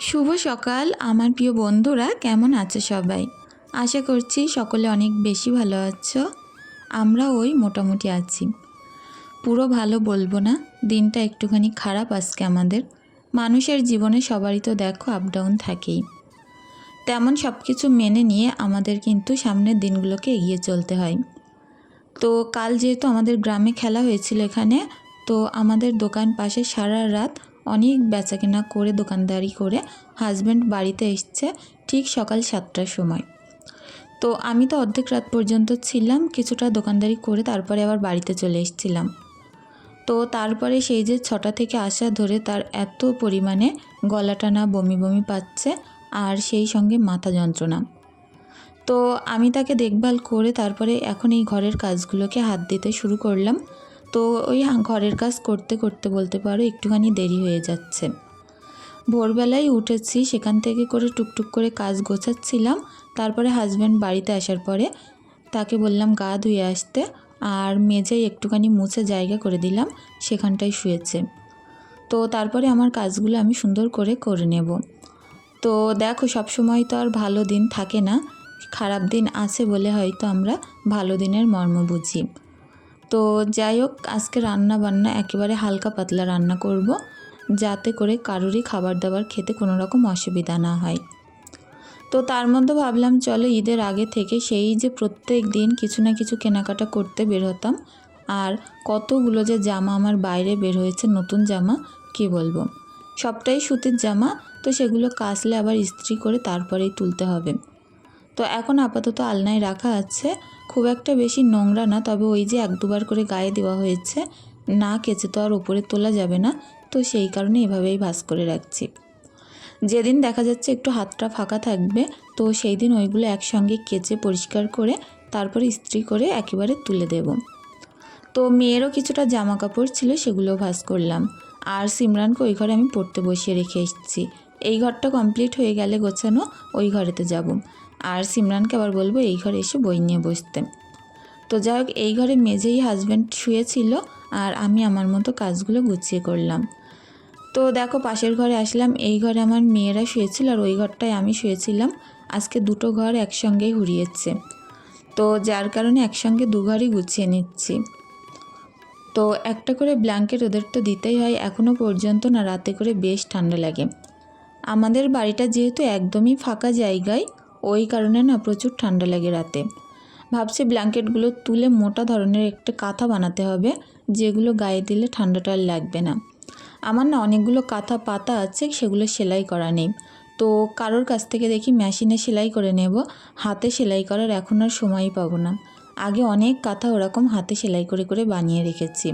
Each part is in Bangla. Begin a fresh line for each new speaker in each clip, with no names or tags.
শুভ সকাল, আমার প্রিয় বন্ধুরা, কেমন আছো সবাই? আশা করছি সকলে অনেক বেশি ভালো আছো। আমরা ওই মোটামুটি আছি। পুরো ভালো বলব না, দিনটা একটুখানি খারাপ আজকে আমাদের। মানুষের জীবনে সবারই তো দেখো আপ ডাউন থাকেই। তেমন সব কিছু মেনে নিয়ে আমাদের কিন্তু সামনের দিনগুলোকে এগিয়ে চলতে হয়। তো কাল যেহেতু আমাদের গ্রামে খেলা হয়েছিল এখানে, তো আমাদের দোকান পাশে সারা রাত অনেক বেচাকেনা করে, দোকানদারি করে হাজব্যান্ড বাড়িতে এসছে ঠিক সকাল সাতটার সময়। তো আমি তো অর্ধেক রাত পর্যন্ত ছিলাম, কিছুটা দোকানদারি করে তারপরে আবার বাড়িতে চলে এসেছিলাম। তো তারপরে সেই যে ছটা থেকে আসা ধরে তার এত পরিমাণে গলা টানা বমি বমি পাচ্ছে আর সেই সঙ্গে মাথা যন্ত্রণা। তো আমি তাকে দেখভাল করে তারপরে এখন এই ঘরের কাজগুলোকে হাত দিতে শুরু করলাম। তো ওই ঘরের কাজ করতে করতে বলতে পারো একটুখানি দেরি হয়ে যাচ্ছে। ভোরবেলায় উঠেছি, সেখান থেকে করে টুকটুক করে কাজ গোছাচ্ছিলাম, তারপরে হাজব্যান্ড বাড়িতে আসার পরে তাকে বললাম, গা ধুয়ে আসতে। আর মেঝেই একটুখানি মুছে জায়গা করে দিলাম, সেখানটায় শুয়েছে। তো তারপরে আমার কাজগুলো আমি সুন্দর করে করে নেব। তো দেখো সব সময় তো আর ভালো দিন থাকে না, খারাপ দিন আছে বলে হয়তো আমরা ভালো দিনের মর্ম বুঝি। তো যাই হোক, আজকে রান্না বান্না একেবারে হালকা পাতলা রান্না করব, যাতে করে কারোরই খাবার দাবার খেতে কোনো রকম অসুবিধা না হয়। তো তার মধ্যে ভাবলাম, চলো ঈদের আগে থেকে সেই যে প্রত্যেক দিন কিছু না কিছু কেনাকাটা করতে বের হতাম, আর কতগুলো যে জামা আমার বাইরে বের হয়েছে, নতুন জামা কি বলব? সবটাই সুতির জামা, তো সেগুলো কাচলে আবার ইস্ত্রি করে তারপরেই তুলতে হবে। তো এখন আপাতত আলনায় রাখা আছে খুব একটা বেশি নোংরা না, তবে ওই যে এক দুবার করে গায়ে দেওয়া হয়েছে, না কেচে তো আর ওপরে তোলা যাবে না, তো সেই কারণে এভাবেই ভাস করে রাখছি। যেদিন দেখা যাচ্ছে একটু হাতটা ফাঁকা থাকবে, তো সেই দিন ওইগুলো একসঙ্গে কেচে পরিষ্কার করে, তারপরে ইস্ত্রি করে একেবারে তুলে দেব। তো মেয়েরও কিছুটা জামা কাপড় ছিল সেগুলো ভাস করলাম। আর সিমরানকে ওই ঘরে আমি পড়তে বসিয়ে রেখে এসেছি। এই ঘরটা কমপ্লিট হয়ে গেলে গোছানো, ওই ঘরেতে যাব। আর সিমরানকে আবার বলব এই ঘরে এসে বই নিয়ে বসতে। তো যাই হোক, এই ঘরে মেঝেই হাজব্যান্ড শুয়েছিল আর আমি আমার মতো কাজগুলো গুছিয়ে করলাম। তো দেখো, পাশের ঘরে আসলাম। এই ঘরে আমার মেয়েরা শুয়েছিল আর ওই ঘরটায় আমি শুয়েছিলাম। আজকে দুটো ঘর একসঙ্গেই হুড়িয়েছে তো যার কারণে একসঙ্গে দু ঘরই গুছিয়ে নিচ্ছি। তো একটা করে ব্ল্যাঙ্কেট ওদের তো দিতেই হয় এখনও পর্যন্ত না, রাতে করে বেশ ঠান্ডা লাগে। আমাদের বাড়িটা যেহেতু একদমই ফাঁকা জায়গায় ওই কারণে না প্রচুর ঠান্ডা লাগে রাতে। ভাবছি ব্ল্যাঙ্কেটগুলো তুলে মোটা ধরনের একটা কাঁথা বানাতে হবে, যেগুলো গায়ে দিলে ঠান্ডাটা লাগবে না। আমার না অনেকগুলো কাঁথা পাতা আছে, সেগুলো সেলাই করা নেই। তো কারোর কাছ থেকে দেখি মেশিনে সেলাই করে নেব, হাতে সেলাই করার এখন আর সময়ই পাবো না। আগে অনেক কাঁথা ওরকম হাতে সেলাই করে করে বানিয়ে রেখেছি।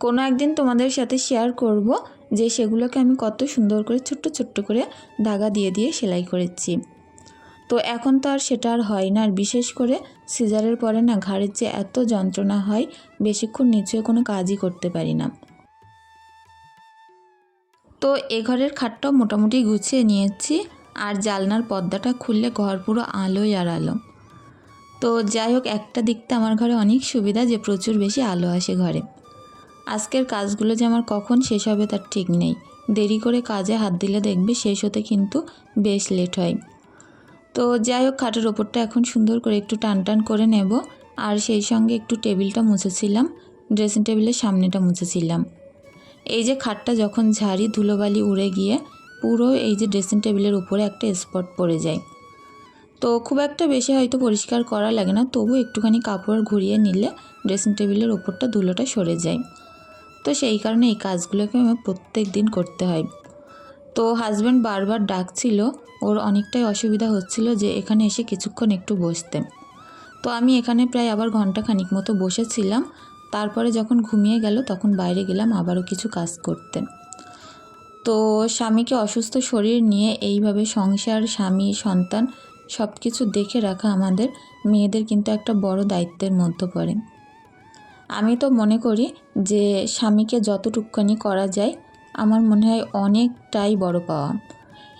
কোনো একদিন তোমাদের সাথে শেয়ার করব যে সেগুলোকে আমি কত সুন্দর করে ছোট্ট ছোট্ট করে ধাগা দিয়ে দিয়ে সেলাই করেছি। তো এখন তো আর সেটা আর হয় না। আর বিশেষ করে সিজারের পরে না ঘাড়ের যে এত যন্ত্রণা হয়, বেশিক্ষণ নিচে কোনো কাজই করতে পারি না। তো এ ঘরের খাটটাও মোটামুটি গুছিয়ে নিয়েছি। আর জালনার পর্দাটা খুললে ঘর পুরো আলোই আর আলো তো যাই হোক, একটা দিকটা আমার ঘরে অনেক সুবিধা যে প্রচুর বেশি আলো আসে ঘরে। আজকের কাজগুলো যে আমার কখন শেষ হবে তার ঠিক নেই। দেরি করে কাজে হাত দিলে দেখবে শেষ হতে কিন্তু বেশ লেট হয়। তো যাই হোক খাটের ওপরটা এখন সুন্দর করে একটু টান টান করে নেব। আর সেই সঙ্গে একটু টেবিলটা মুছেছিলাম, ড্রেসিং টেবিলের সামনেটা মুছেছিলাম। এই যে খাটটা যখন ঝাড়ি ধুলোবালি উড়ে গিয়ে পুরো এই যে ড্রেসিং টেবিলের উপরে একটা স্পট পড়ে যায়। তো খুব একটা বেশি হয়তো পরিষ্কার করা লাগে না, তবু একটুখানি কাপড় ঘুরিয়ে নিলে ড্রেসিং টেবিলের ওপরটা ধুলোটা সরে যায়। তো সেই কারণে এই কাজগুলোকে আমার প্রত্যেক দিন করতে হয়। তো হাজব্যান্ড বারবার ডাকছিল, ওর অনেকটাই অসুবিধা হচ্ছিল যে এখানে এসে কিছুক্ষণ একটু বসতে। তো আমি এখানে প্রায় আবার ঘণ্টা খানিক মতো বসেছিলাম, তারপরে যখন ঘুমিয়ে গেল তখন বাইরে গেলাম আবারও কিছু কাজ করতে। তো স্বামীকে অসুস্থ শরীর নিয়ে এইভাবে সংসার, স্বামী, সন্তান সব কিছু দেখে রাখা আমাদের মেয়েদের কিন্তু একটা বড় দায়িত্বের মধ্যে পড়ে। আমি তো মনে করি যে স্বামীকে যতটুকুনি করা যায় আমার মনে হয় অনেকটাই বড় পাওয়া।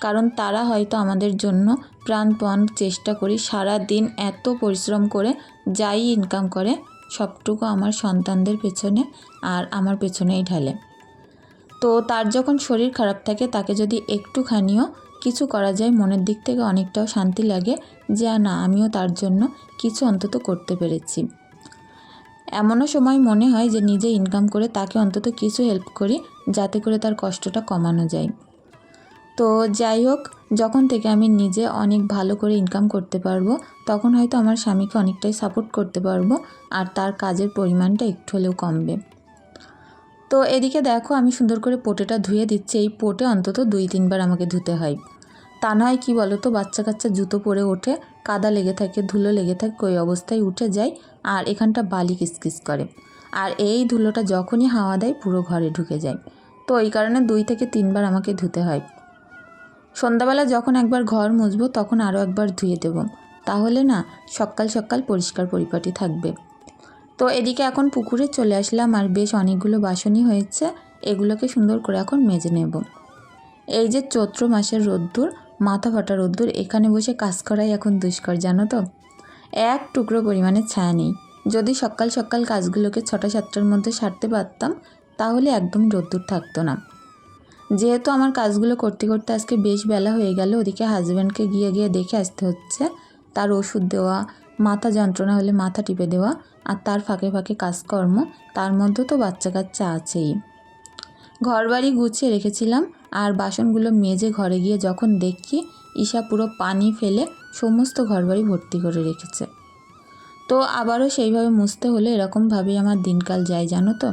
কারণ তারা হয়তো আমাদের জন্য প্রাণপণ চেষ্টা করি সারা দিন এত পরিশ্রম করে যাই ইনকাম করে, সবটুকু আমার সন্তানদের পেছনে আর আমার পেছনেই ঢালে। তো তার যখন শরীর খারাপ থাকে, তাকে যদি একটুখানিও কিছু করা যায়, মনের দিক থেকে অনেকটাও শান্তি লাগে যে না, আমিও তার জন্য কিছু অন্তত করতে পেরেছি। এমনও সময় মনে হয় যে, নিজে ইনকাম করে তাকে অন্তত কিছু হেল্প করি যাতে করে তার কষ্টটা কমানো যায়। তো যাই হোক, যখন থেকে আমি নিজে অনেক ভালো করে ইনকাম করতে পারব, তখন হয়তো আমার স্বামীকে অনেকটাই সাপোর্ট করতে পারব, আর তার কাজের পরিমাণটা একটু হলেও কমবে। তো এদিকে দেখো, আমি সুন্দর করে পোটেটা ধুয়ে দিচ্ছি। এই পোটে অন্তত দুই তিনবার আমাকে ধুতে হয়। তা নয় কি বলো তো বাচ্চা কাচ্চা জুতো পরে ওঠে, কাদা লেগে থাকে, ধুলো লেগে থাকে, ওই অবস্থায় উঠে যায়, আর এখানটা বালি কিসকিস করে। আর এই ধুলোটা যখনই হাওয়া দেয় পুরো ঘরে ঢুকে যায়। তো ওই কারণে দুই থেকে তিনবার আমাকে ধুতে হয়। সন্ধ্যাবেলা যখন একবার ঘর মুছবো, তখন আরও একবার ধুয়ে দেব। তাহলে না, সকাল সকাল পরিষ্কার পরিপাটি থাকবে। তো এদিকে এখন পুকুরে চলে আসলাম আর বেশ অনেকগুলো বাসনই হয়েছে, এগুলোকে সুন্দর করে এখন মেজে নেব। এই যে চৈত্র মাসের রোদ্দুর, মাথা ফাটা রোদ্দুর, এখানে বসে কাজ করাই এখন দুষ্কর, জানো তো? এক টুকরো পরিমাণে ছায়া নেই। যদি সকাল সকাল কাজগুলোকে ছটা সাতটার মধ্যে সারতে পারতাম, তাহলে একদম রোদ্দুর থাকতো না। যেহেতু আমার কাজগুলো করতে করতে আজকে বেশ বেলা হয়ে গেল, ওদিকে হাজব্যান্ডকে গিয়ে গিয়ে দেখে আসতে হচ্ছে। তার ওষুধ দেওয়া, মাথা যন্ত্রণা হলে মাথা টিপে দেওয়া আর তার ফাঁকে ফাঁকে কাজকর্ম, তার মধ্যে তো বাচ্চা কাচ্চা আছেই। ঘর বাড়ি গুছিয়ে রেখেছিলাম আর বাসনগুলো মেজে ঘরে গিয়ে যখন দেখি, ঈশা পুরো পানি ফেলে সমস্ত ঘরবাড়ি ভর্তি করে রেখেছে। তো আবারও সেইভাবে মুছতে হলে এরকমভাবেই আমার দিনকাল যায়, জানো তো?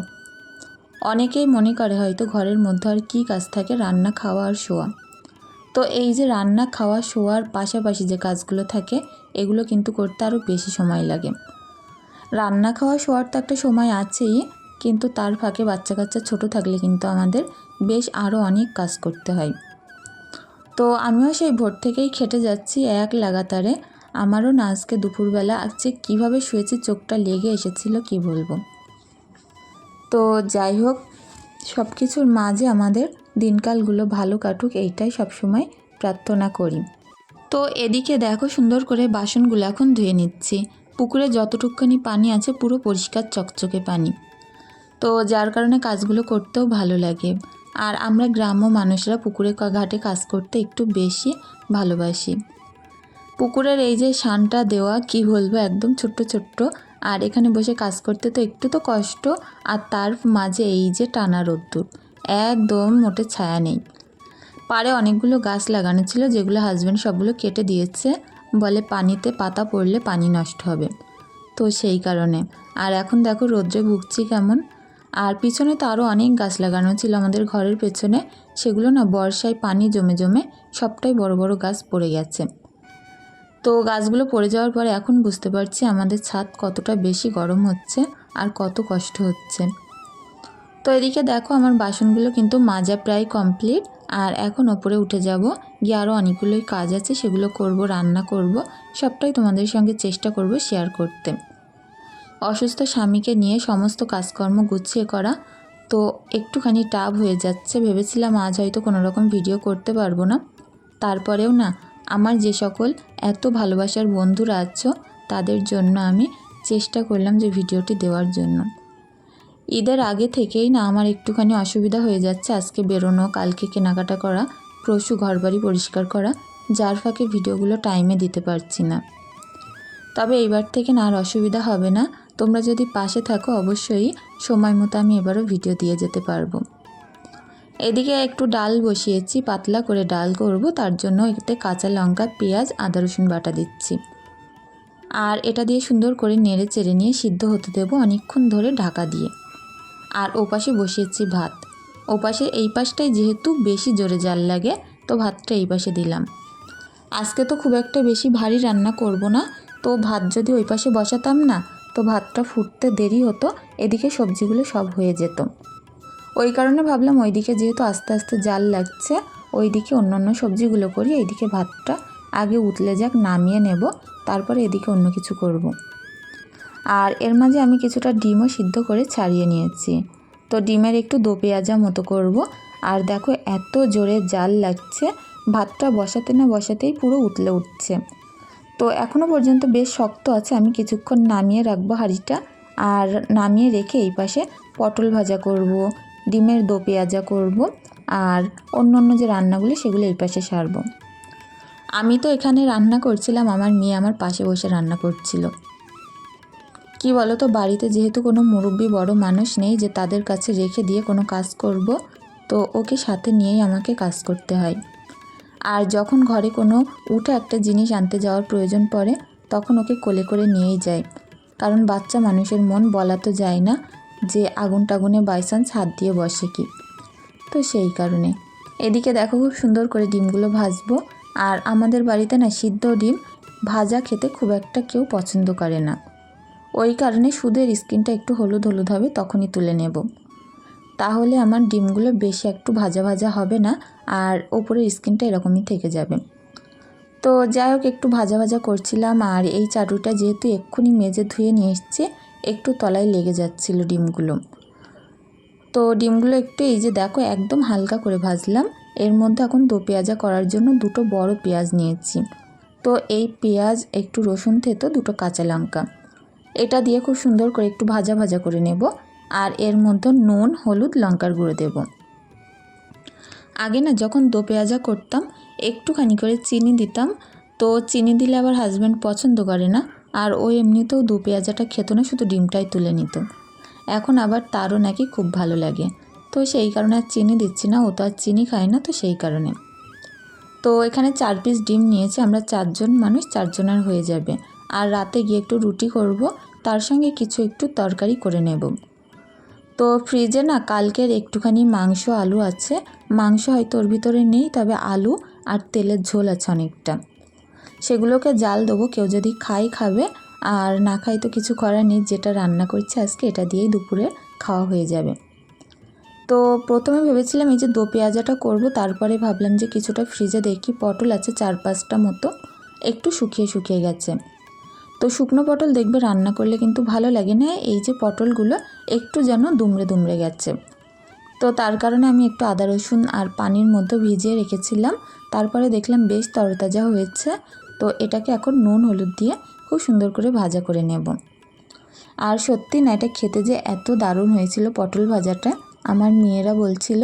অনেকেই মনে করে হয়তো ঘরের মধ্যে আর কী কাজ থাকে, রান্না, খাওয়া আর শোয়া। তো এই যে রান্না, খাওয়া শোয়ার পাশাপাশি যে কাজগুলো থাকে, এগুলো কিন্তু করতে আরও বেশি সময় লাগে। রান্না, খাওয়া, শোয়ার তো একটা সময় আছেই, কিন্তু তার ফাঁকে বাচ্চা কাচ্চা ছোটো থাকলে কিন্তু আমাদের বেশ আরও অনেক কাজ করতে হয়। তো আমিও সেই ভোর থেকেই খেটে যাচ্ছি এক লাগাতারে। আমারও না আজকে দুপুরবেলা আজকে কীভাবে শুয়েছি চোখটা লেগে এসেছিল কি বলব? তো যাই হোক সব কিছুর মাঝে আমাদের দিনকালগুলো ভালো কাটুক এইটাই সবসময় প্রার্থনা করি। তো এদিকে দেখো সুন্দর করে বাসনগুলো এখন ধুয়ে নিচ্ছি। পুকুরে যতটুকুনি পানি আছে পুরো পরিষ্কার চকচকে পানি। তো যার কারণে কাজগুলো করতেও ভালো লাগে। আর আমরা গ্রাম্য মানুষরা পুকুরে ঘাটে কাজ করতে একটু বেশি ভালোবাসি। পুকুরের এই যে শানটা দেওয়া, কি বলব, একদম ছোট্ট ছোট্ট। আর এখানে বসে কাজ করতে তো একটু তো কষ্ট। আর তার মাঝে এই যে টানা রোদ্দুর, একদম মোটে ছায়া নেই। পাড়ে অনেকগুলো গাছ লাগানো ছিল, যেগুলো হাজব্যান্ড সবগুলো কেটে দিয়েছে। বলে পানিতে পাতা পড়লে পানি নষ্ট হবে। তো সেই কারণে। আর এখন দেখো রৌদ্রে ভুগছি কেমন। আর পিছনে তো আরও অনেক গাছ লাগানো ছিল আমাদের ঘরের পেছনে। সেগুলো না বর্ষায় পানি জমে জমে সবটাই বড় বড় গাছ পড়ে গেছে। তো গাছগুলো পড়ে যাওয়ার পরে এখন বুঝতে পারছি আমাদের ছাদ কতটা বেশি গরম হচ্ছে আর কত কষ্ট হচ্ছে। তো এদিকে দেখো আমার বাসনগুলো কিন্তু মাজা প্রায় কমপ্লিট আর এখন ওপরে উঠে যাব। গিয়ে আরও অনেকগুলোই কাজ আছে, সেগুলো করব, রান্না করব, সবটাই তোমাদের সঙ্গে চেষ্টা করব শেয়ার করতে। অসুস্থ স্বামীকে নিয়ে সমস্ত কাজকর্ম গুছিয়ে করা তো একটুখানি টাব হয়ে যাচ্ছে। ভেবেছিলাম আজ হয়তো কোনো রকম ভিডিও করতে পারব না। তারপরেও না আমার যে সকল এত ভালোবাসার বন্ধুরা আছো, তাদের জন্য আমি চেষ্টা করলাম যে ভিডিওটি দেওয়ার জন্য। ঈদের আগে থেকেই না আমার একটুখানি অসুবিধা হয়ে যাচ্ছে। আজকে বেরোনো, কালকে কেনাকাটা করা, পরশু ঘরবাড়ি পরিষ্কার করা, যার ফাঁকে ভিডিওগুলো টাইমে দিতে পারছি না। তবে এইবার থেকে না আর অসুবিধা হবে না। তোমরা যদি পাশে থাকো, অবশ্যই সময় মতো আমি এবারও ভিডিও দিয়ে যেতে পারব। এদিকে একটু ডাল বসিয়েছি, পাতলা করে ডাল করব, তার জন্য এতে কাঁচা লঙ্কা, পেঁয়াজ, আদা, রসুন বাটা দিচ্ছি। আর এটা দিয়ে সুন্দর করে নেড়ে চেড়ে নিয়ে সিদ্ধ হতে দেবো অনেকক্ষণ ধরে ঢাকা দিয়ে। আর ওপাশে বসিয়েছি ভাত। ওপাশে এই পাশটাই যেহেতু বেশি জোরে জাল লাগে, তো ভাতটা এই পাশে দিলাম। আজকে তো খুব একটা বেশি ভারী রান্না করব না, তো ভাত যদি ওই পাশে বসাতাম না, তো ভাতটা ফুটতে দেরি হতো, এদিকে সবজিগুলো সব হয়ে যেত। ওই কারণে ভাবলাম ওইদিকে যেহেতু আস্তে আস্তে জাল লাগছে, ওইদিকে অন্য অন্য সবজিগুলো করি, এইদিকে ভাতটা আগে উতলে যাক, নামিয়ে নেব, তারপরে এদিকে অন্য কিছু করব। আর এর মাঝে আমি কিছুটা ডিমও সিদ্ধ করে ছাড়িয়ে নিয়েছি। তো ডিমের একটু দো পেঁয়াজা মতো করব। আর দেখো এত জোরে জাল লাগছে, ভাতটা বসাতে না বসাতেই পুরো উতলে উঠছে। তো এখনও পর্যন্ত বেশ শক্ত আছে, আমি কিছুক্ষণ নামিয়ে রাখব হাঁড়িটা। আর নামিয়ে রেখে এই পাশে পটল ভাজা করব ডিমের দো পেঁয়াজা করব আর অন্য অন্য যে রান্নাগুলো, সেগুলো এই পাশে সারবো। আমি তো এখানে রান্না করছিলাম, আমার মেয়ে আমার পাশে বসে রান্না করছিল। কি বলো তো বাড়িতে যেহেতু কোনো মুরব্বী বড় মানুষ নেই যে তাদের কাছে রেখে দিয়ে কোনো কাজ করব, তো ওকে সাথে নিয়েই আমাকে কাজ করতে হয়। আর যখন ঘরে কোনো উঠে একটা জিনিস আনতে যাওয়ার প্রয়োজন পড়ে, তখন ওকে কোলে করে নিয়েই যায়। কারণ বাচ্চা মানুষের মন বলা তো যায় না যে আগুন টাগুনে বাইচান্স হাত দিয়ে বসে কি? তো সেই কারণে। এদিকে দেখো খুব সুন্দর করে ডিমগুলো ভাজবো। আর আমাদের বাড়িতে না সিদ্ধ ডিম ভাজা খেতে খুব একটা কেউ পছন্দ করে না। ওই কারণে সুদের স্কিনটা একটু হলুদ হলুদ হবে তখনই তুলে নেব। তাহলে আমার ডিমগুলো বেশি একটু ভাজা ভাজা হবে না আর ওপরের স্কিনটা এরকমই থেকে যাবে। তো যাই হোক, একটু ভাজা ভাজা করছিলাম আর এই চাটুটা যেহেতু এক্ষুনি মেজে ধুয়ে নিয়ে এসছে একটু তলায় লেগে যাচ্ছিল ডিমগুলো। তো ডিমগুলো একটু এই যে দেখো একদম হালকা করে ভাজলাম। এর মধ্যে এখন দো পেঁয়াজা করার জন্য দুটো বড় পেঁয়াজ নিয়েছি। তো এই পেঁয়াজ, একটু রসুন থেতো, দুটো কাঁচা লঙ্কা। এটা দিয়ে খুব সুন্দর করে একটু ভাজা ভাজা করে নেব। আর এর মধ্যে নুন, হলুদ, লঙ্কার গুঁড়ো দেব। আগে না যখন দো পেঁয়াজা করতাম, একটুখানি করে চিনি দিতাম। তো চিনি দিলে আবার হাজব্যান্ড পছন্দ করে না। আর ও এমনিতেও দু পেঁয়াজাটা খেত না, শুধু ডিমটাই তুলে নিত। এখন আবার তারও নাকি খুব ভালো লাগে। তো সেই কারণে আর চিনি দিচ্ছি না, ও তো আর চিনি খায় না, তো সেই কারণে। তো এখানে চার পিস ডিম নিয়েছি, আমরা চারজন মানুষ চারজনের হয়ে যাবে। আর রাতে গিয়ে একটু রুটি করব, তার সঙ্গে কিছু একটু তরকারি করে নেব। তো ফ্রিজে না কালকের একটুখানি মাংস, আলু আছে। মাংস হয়তো ওর ভিতরে নেই, তবে আলু আর তেলের ঝোল আছে অনেকটা। সেগুলোকে জাল দেবো, কেউ যদি খাই খাবে, আর না খাই তো কিছু করার নেই, যেটা রান্না করছে আজকে এটা দিয়েই দুপুরে খাওয়া হয়ে যাবে। তো প্রথমে ভেবেছিলাম এই যে দো পেঁয়াজাটা করব, তারপরে ভাবলাম যে কিছুটা ফ্রিজে দেখি, পটল আছে চার পাঁচটা মতো, একটু শুকিয়ে শুকিয়ে গেছে। তো শুকনো পটল দেখবে রান্না করলে কিন্তু ভালো লাগে না, এই যে পটলগুলো একটু যেন দুমড়ে দুমড়ে গেছে। তো তার কারণে আমি একটু আদা রসুন আর পানির মধ্যে ভিজিয়ে রেখেছিলাম, তারপরে দেখলাম বেশ তরতাজা হয়েছে তো এটাকে এখন নুন, হলুদ দিয়ে খুব সুন্দর করে ভাজা করে নেব। আর সত্যি না, এটা খেতে যে এত দারুণ হয়েছিল পটল ভাজাটা, আমার মেয়েরা বলছিল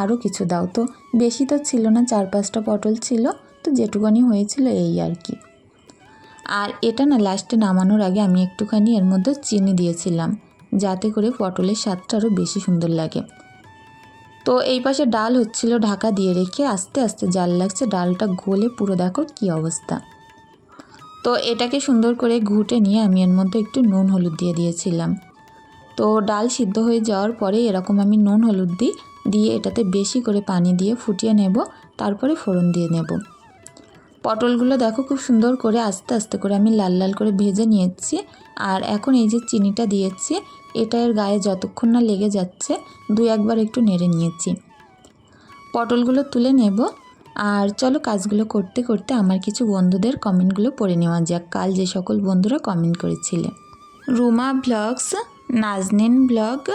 আরও কিছু দাও। তো বেশি তো ছিল না, চার পাঁচটা পটল ছিল, তো যেটুকানি হয়েছিল এই আর কি। আর এটা না লাস্টে নামানোর আগে আমি একটুখানি এর মধ্যে চিনি দিয়েছিলাম, যাতে করে পটলের স্বাদটা আরও বেশি সুন্দর লাগে। তো এই পাশে ডাল হচ্ছিল, ঢাকা দিয়ে রেখে আস্তে আস্তে জাল লাগছে, ডালটা গলে পুরো দেখো কী অবস্থা। তো এটাকে সুন্দর করে ঘুটে নিয়ে আমি এর মধ্যে একটু নুন হলুদ দিয়ে দিয়েছিলাম। তো ডাল সিদ্ধ হয়ে যাওয়ার পরে এরকম আমি নুন হলুদ দিই দিয়ে এটাতে বেশি করে পানি দিয়ে ফুটিয়ে নেব, তারপরে ফোড়ন দিয়ে নেব। পটলগুলো দেখো খুব সুন্দর করে আস্তে আস্তে করে আমি লাল লাল করে ভেজে নিয়েছি। আর এখন এই যে চিনিটা দিয়েছি, এটা এর গায়ে যতক্ষণ না লেগে যাচ্ছে দু একবার একটু নেড়ে নিয়েছি। পটলগুলো তুলে নেব। আর চলো কাজগুলো করতে করতে আমার কিছু বন্ধুদের কমেন্টগুলো পড়ে নেওয়া যাক। কাল যে সকল বন্ধুরা কমেন্ট করেছিলে। Ruma blogs, Naznin blog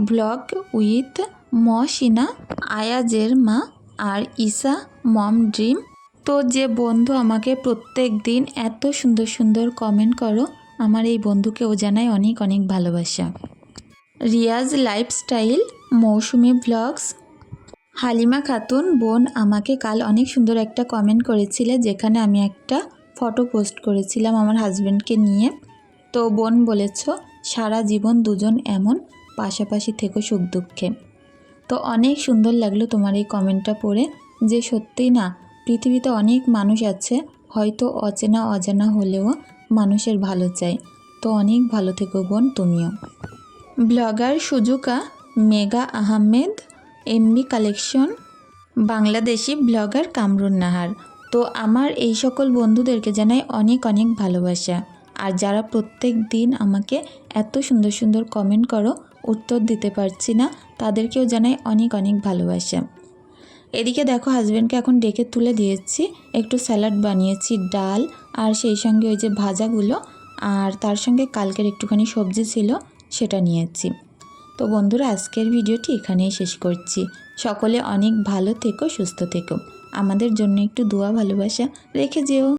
blog with Moshina আয়াজের মা আর ঈশা মম ড্রিম। তো যে বন্ধু আমাকে প্রত্যেক দিন এত সুন্দর সুন্দর কমেন্ট করো, আমার এই বন্ধুকেও জানাই অনেক অনেক ভালোবাসা। রিয়াজ লাইফস্টাইল, মৌসুমি ব্লগস হালিমা খাতুন বোন আমাকে কাল অনেক সুন্দর একটা কমেন্ট করেছিলে, যেখানে আমি একটা ফটো পোস্ট করেছিলাম আমার হাজব্যান্ডকে নিয়ে। তো বোন বলেছ, সারা জীবন দুজন এমন পাশাপাশি থেকো সুখ দুঃখে। তো অনেক সুন্দর লাগল তোমার এই কমেন্টটা পড়ে, যে সত্যিই না, পৃথিবীতে অনেক মানুষ আছে, হয়তো অচেনা অজানা হলেও মানুষের ভালো চাই তো অনেক ভালো থেকো বোন, তুমিও। Blogger Suzuka mega Ahmed MB collection? Bangladeshi blogger Kamrun Nahar. তো আমার এই সকল বন্ধুদেরকে জানাই অনেক অনেক ভালোবাসা। আর যারা প্রত্যেক দিন আমাকে এত সুন্দর সুন্দর কমেন্ট করো, উত্তর দিতে পারছি না, তাদেরকেও জানাই অনেক অনেক ভালোবাসা। এদিকে দেখো হাজব্যান্ডকে এখন ডেকে তুলে দিয়েছি। একটু স্যালাড বানিয়েছি, ডাল আর সেই সঙ্গে ওই যে ভাজাগুলো। আর তার সঙ্গে কালকের একটুখানি সবজি ছিল, সেটা নিয়েছি। তো বন্ধুরা, আজকের ভিডিওটি এখানেই শেষ করছি। সকলে অনেক ভালো থেকো, সুস্থ থেকো। আমাদের জন্য একটু দোয়া, ভালোবাসা রেখে যেও।